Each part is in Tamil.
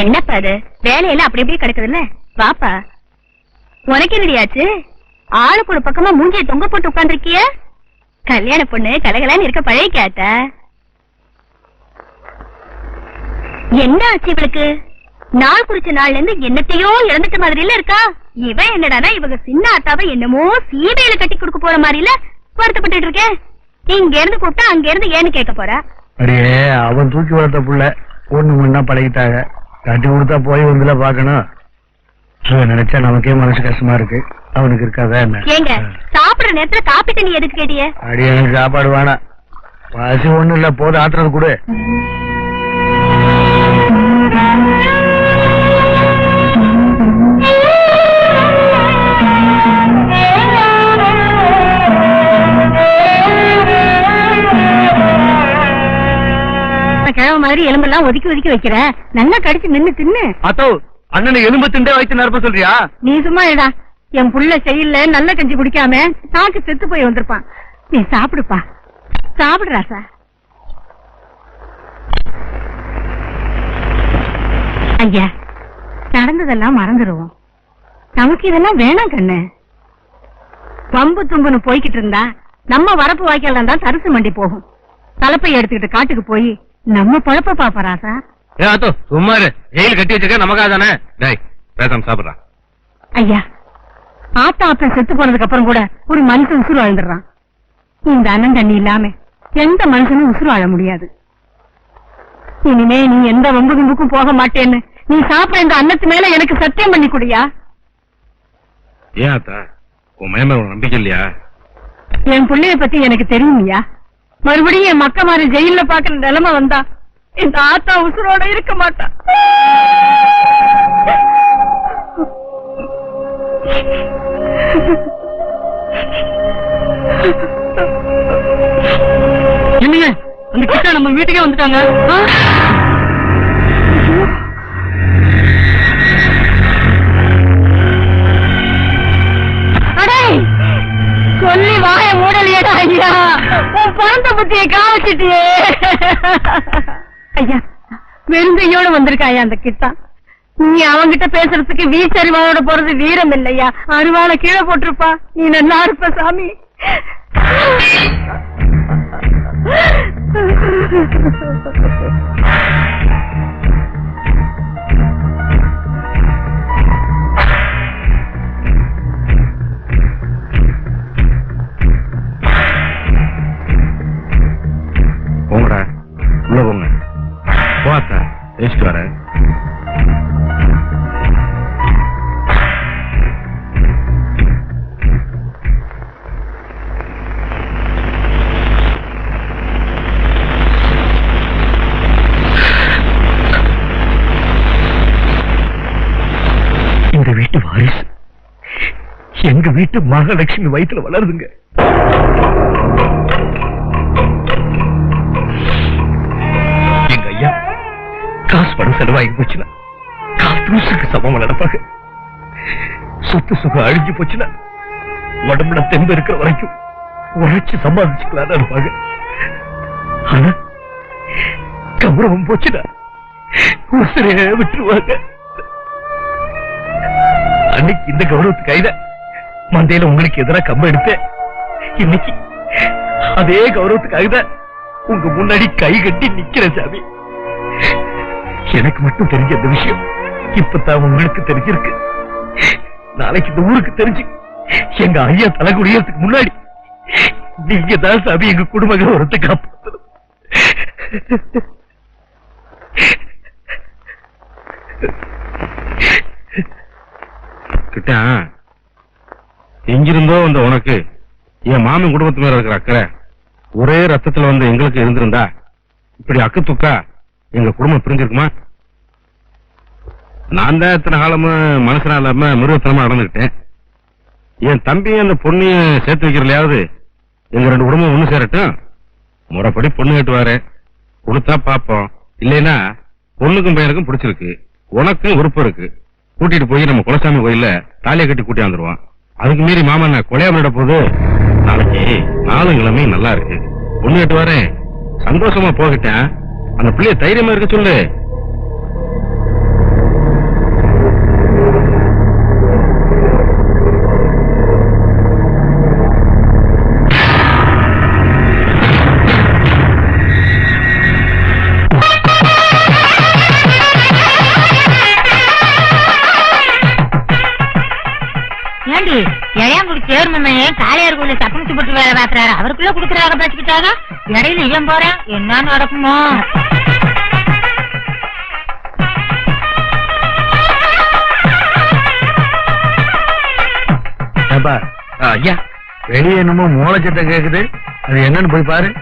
என்னப்பா அது வேலையெல்லாம் அப்படி எப்படி கிடக்குதுல்ல? வாப்பா. உனக்கு என்னடியாச்சு? ஆளுக்கு ஒரு பக்கமா மூஞ்சிய தொங்க போட்டு உட்கார்ந்திருக்கிய? கல்யாண பொண்ணு கலகலான்னு இருக்க பழைய கேட்ட என்ன ஆச்சு இவளுக்கு? நாள் குறிச்ச நாள்ல இருந்து என்னத்தையோ இழந்துட்ட மாதிரில இருக்கா? இவ என்னடானா இவங்க சின்ன அத்தாவை என்னமோ சீதையில கட்டி கொடுக்க போற மாதிரில வருத்தப்பட்டு இருக்கேன் இங்க இருந்து கூப்பிட்டா அங்க இருந்து ஏன்னு கேட்க போற. அடியே அவன் தூக்கி வளர்த்த புள்ள ஒண்ணு மண்ணா பழகிட்டாங்க. கட்டி கொடுத்தா போய் வந்துல பாக்கணும் நினைச்சா நமக்கே மனசு கஷ்டமா இருக்கு. அவனுக்கு இருக்காதா என்ன? சாப்பிடுற நேரத்துல காப்பி தண்ணி எதுக்கு கேட்டிய? அடி எனக்கு சாப்பாடு வேணாம். பசி ஒண்ணும் இல்ல போது ஆட்டுறது கூட. மாதிரி எலும்பெல்லாம் ஒதுக்கி ஒதுக்கி வைக்கிற. நல்லா கடிச்சு நின்னு தின்னு. அத்தோ அண்ணனை எலும்பு திண்டே வைத்து நிரப்ப சொல்றியா? நீ சும்மா இடா என் புள்ள செயல்ல நல்ல கஞ்சி குடிக்காம சாக்கு செத்து போய் வந்திருப்பான். நீ சாப்பிடுப்பா. சாப்பிடுறா சார். ஐயா நடந்ததெல்லாம் மறந்துடுவோம் நமக்கு இதெல்லாம் வேணாம் கண்ணு. வம்பு தும்புன்னு போய்கிட்டு இருந்தா நம்ம வரப்பு வாய்க்கால தான் தரிசு மண்டி போகும். தலைப்பை எடுத்துக்கிட்டு காட்டுக்கு போய் நம்ம பழப்ப பாப்பா ராசா ஏ அத்தோ சும்மா இரு. ஜெயில் கட்டி வச்சிருக்க நமக்காக தானே? டேய் பேசாம சாப்பிடுறான் ஐயா ஆத்தா அப்பன் செத்து போனதுக்கு அப்புறம் கூட ஒரு மனுஷன் உசுறு வாழ்ந்துடுறான் இந்த அண்ணன் தண்ணி இல்லாம எந்த மனுஷனும் உசுறு வாழ முடியாது. இனிமே நீ எந்த வம்பு கும்புக்கும் போக மாட்டேன்னு நீ சாப்பிட இந்த அன்னத்து மேல எனக்கு சத்தியம் பண்ணி குடியா? ஏன் அத்தா உன் மேல ஒரு நம்பிக்கை இல்லையா? என் புள்ளைய பத்தி எனக்கு தெரியுமியா? மறுபடியும் என் மக்க மாதிரி ஜெயில பாக்குற நிலைமை வந்தா இந்த ஆத்தா உசுரோட இருக்க மாட்டா. என்னங்க? அந்த கிட்ட நம்ம வீட்டுக்கே வந்துட்டாங்க. சொல்லி வாய மூடலையடா ஐயா. உன் பிறந்த புத்தியை காவச்சிட்டியே ஐயா வெறுங்கையோட வந்திருக்காயா அந்த கிட்டா? நீ அவங்கிட்ட பேசுறதுக்கு வீச்சறிவாவோட போறது வீரம் இல்லையா? அருவாளை கீழே போட்டிருப்பா. நீ நல்லா இருப்ப சாமி. போங்கடா எங்க வீட்டு மகாலட்சுமி வயித்துல வளருதுங்க. எங்க ஐயா காசு பணம் செலவாகி போச்சுன்னா காத்தூசுக்கு சமம் நடப்பாங்க. சொத்து சுகம் அழிஞ்சு போச்சுன்னா உடம்புல தெம்பு இருக்கிற வரைக்கும் உழைச்சு சம்பாதிச்சுக்கலாம் இருப்பாங்க. ஆனா கௌரவம் போச்சுன்னா உசிரே விட்டுருவாங்க. அன்னைக்கு இந்த கௌரவத்துக்கு கைத மந்தையில உங்களுக்கு எதிராக கம்ப எடுத்தேன். இன்னைக்கு அதே கௌரவத்துக்காக தான் உங்க முன்னாடி கை கட்டி நிக்கிற சாமி. எனக்கு மட்டும் தெரிஞ்ச இந்த விஷயம் இப்பதான் உங்களுக்கு தெரிஞ்சிருக்கு. நாளைக்கு இந்த ஊருக்கு தெரிஞ்சு எங்க ஐயா தலை குடியறதுக்கு முன்னாடி நீங்க தான் சாமி எங்க குடும்ப கௌரவத்தை காப்பாற்றணும் கிட்ட எங்கிருந்தோ வந்த உனக்கு? என் மாமன் குடும்பத்து மேல இருக்கிற அக்கறை. ஒரே ரத்தத்துல வந்து எங்களுக்கு இருந்திருந்தா இப்படி அக்கு துக்கா எங்க குடும்பம் பிரிஞ்சிருக்குமா? நான் தான் இத்தனை காலமும் மனசனா இல்லாம மிருகத்தனமா நடந்துகிட்டேன் என் தம்பியும் அந்த பொண்ணையும் சேர்த்து வைக்கிறலையாவது எங்க ரெண்டு குடும்பம் ஒண்ணு சேரட்டும்? முறைப்படி பொண்ணு கட்டுவாரு. கொடுத்தா பாப்போம் இல்லைன்னா பொண்ணுக்கும் பையனுக்கும் பிடிச்சிருக்கு. உனக்கும் விருப்பம் இருக்கு. கூட்டிட்டு போய் நம்ம குலசாமி கோயில்ல தாலியை கட்டி கூட்டி வந்துருவான் அதுக்கு மீறி மாமா நான் கொலையா விட போது நாளைக்கு நாளும் கிழமை நல்லா இருக்கு. பொண்ணு கேட்டு வரேன். சந்தோஷமா போகிட்டேன். அந்த பிள்ளைய தைரியமா இருக்க சொல்லு. காளையார் கோயில தப்பு போட்டு வேலை பாக்குறாரு அவருக்குள்ள குடுக்கறாங்க பேசிக்கிட்டாங்க இடையில இவன் போறேன் என்ன நடக்குமோ. ஐயா. வெளியே என்னமோ மூளைச்சத்தம் கேக்குது. அது என்னன்னு போய் பாரு.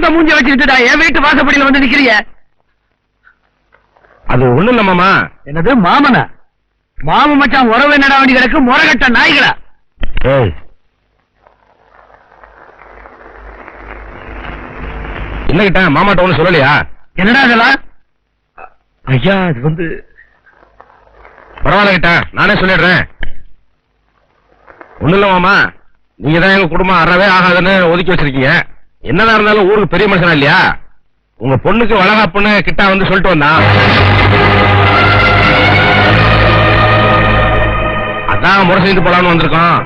எந்த மூஞ்சி வச்சுக்கிட்டுடா என் வீட்டு வாசப்படியில வந்து நிக்கிறிய? அது ஒண்ணு இல்ல மாமா. என்னது மாமனா? மாம மச்சான் உறவு என்னடா வேண்டி கிடக்கு? முறகட்ட நாய்களா? என்ன கிட்ட? மாமாட்ட ஒண்ணு சொல்லலையா? என்னடா இதெல்லாம் ஐயா அது வந்து பரவாயில்ல கிட்ட. நானே சொல்லிடுறேன். ஒண்ணு இல்ல மாமா. நீங்க தான் எங்க குடும்பம் அறவே ஆகாதுன்னு ஒதுக்கி வச்சிருக்கீங்க. என்னதான் இருந்தாலும் ஊருக்கு பெரிய மனுஷனா இல்லையா? உங்க பொண்ணுக்கு வளகாப்புன்னு கிட்டா வந்து சொல்லிட்டு வந்தான். அதான் முறை செஞ்சு போலான்னு வந்திருக்கோம்.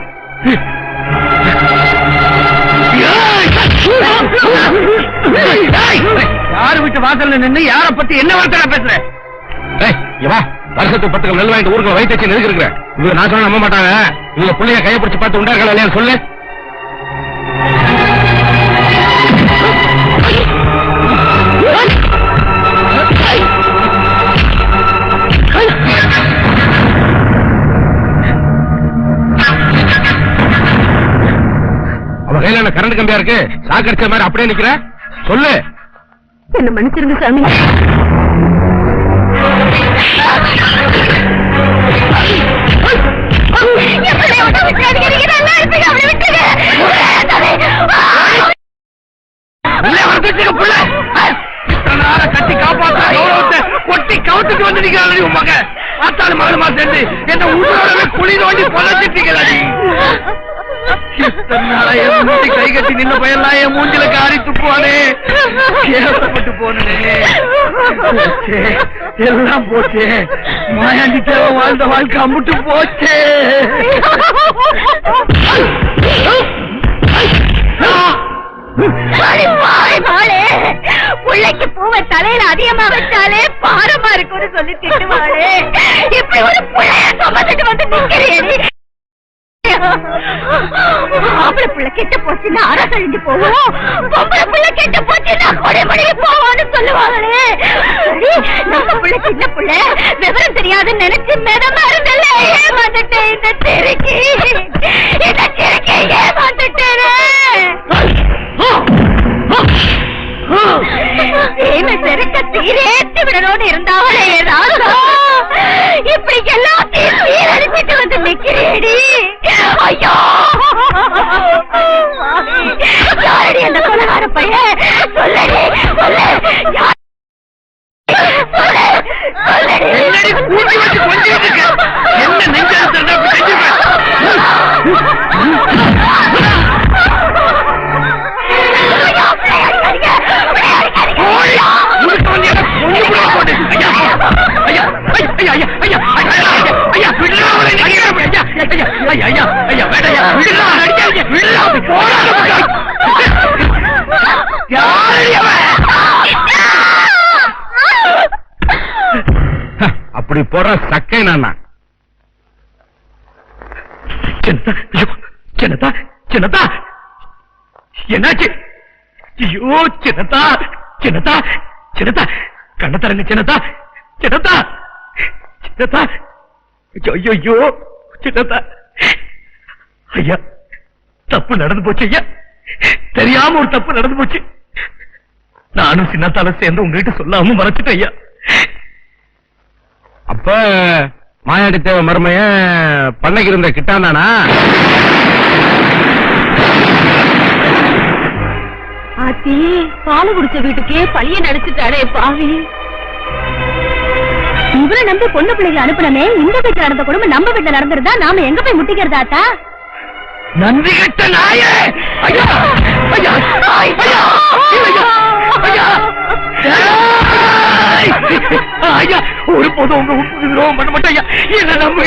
யாரு வீட்டு வாசல்ல நின்னு யார பத்தி என்ன வார்த்தை பேசுற? வா. வருஷத்துக்கு பத்துக்கு நெல் வாங்கிட்டு ஊருக்கு வயிற்று வச்சு நெருக்கு இருக்கிறேன் இவங்க நான் சொன்னா நம்ப மாட்டாங்க. இவங்க பிள்ளைய கையை பிடிச்சு பார்த்து உண்டார்கள் இல்லையா சொல்லு. கண்ணு கம்பியா இருக்கு? சாக்கடிச்ச மாதிரி அப்படியே நிக்கிற? சொல்லு. என்ன மன்னிச்சிருங்க சாமி. கட்டி கவுத்துட்டு வந்து நிக்கிறாள் உன் மகன். பார்த்தாலும் மகளுமா சேர்ந்து என்ன உங்களோட குழி நோண்டி பொழைச்சிட்டு இருக்கிறாரு கை கட்டி நின்ன பையன்லாம் என் மூஞ்சில காரி துப்புவானே. கேவலப்பட்டு போனே எல்லாம் போச்சே. மாயாண்டி தேவை வாழ்ந்த வாழ்க்கை அம்பிட்டு போச்சே. பிள்ளைக்கு பூவை தலையில அதிகமா வச்சாலே பாரமா இருக்கும்னு சொல்லி திட்டுவாளே. இப்படி ஒரு பிள்ளைய சுமந்துட்டு வந்து நிக்கிறேன். ஆம்பளை புள்ள கெட்ட போச்சுன்னா அரசழிஞ்சு போவோம். பொம்பளை புள்ள கெட்ட போச்சுன்னா கொடைமணிக்கு போவோம்னு சொல்லுவாங்களே. நம்ம புள்ள சின்ன புள்ள விவரம் தெரியாதுன்னு நினைச்சு மிதமா இருந்தல ஏமாந்துட்டேன் இந்த சிறுக்கி. இந்த சிறுக்கி ஏமாந்துட்டேன். இவன் செருக்க சீரேத்தி விடணும்னு இருந்தாவளே? ஐயோ! யாரடி அந்த கொலகார பையன்? சொல்லடி சொல்லு! என்னடி கூட்டி வச்சு என்ன நெஞ்செழுத்து இருந்தா இப்படி போற போடுற சக்கை நானா? சின்னதா சின்னதா சின்னதா என்னாச்சு? ஐயோ சின்னதா சின்னதா சின்னதா கண்ண தரங்க சின்னதா சின்னதா சின்னதா ஐயோ ஐயோ சின்னதா ஐயா தப்பு நடந்து போச்சு ஐயா. தெரியாம ஒரு தப்பு நடந்து போச்சு. நானும் சின்னத்தால சேர்ந்து உங்ககிட்ட சொல்லாம மறைச்சிட்டேன் ஐயா. அப்ப மாயாண்டி தேவ மருமைய பண்ணைக்கு இருந்த கிட்டாந்தானா? ஆத்தி பால் குடிச்ச வீட்டுக்கே பழிய நடிச்சுட்டாடே பாவி. இவரை நம்பி பொண்ணு பிள்ளைகளை அனுப்புனமே இந்த வீட்டுல நடந்த குடும்பம் நம்ம வீட்டுல நடந்திருந்தா நாம எங்க போய் முட்டிக்கிறதாத்தா நன்றி கட்ட நாயே! ஐயா! ஐயா! ஐயா! ஐயா! ஐயா! ஐயா ஒரு போதும் உங்க உப்பு துரோகம் பண்ண மாட்டேன் என்ன நம்பு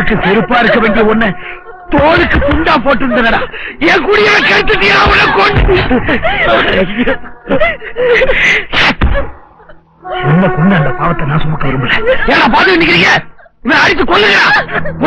காலுக்கு செருப்பா இருக்க வேண்டிய ஒண்ணு தோலுக்கு புண்டா போட்டு என் குடிய குடியை நீ அவனை கொண்டு உண்மை கொண்டு அந்த பாவத்தை நான் சுமக்க விரும்பல? ஏன்னா பாத்து நிக்கிறீங்க? இவன் அடித்து கொள்ளுங்க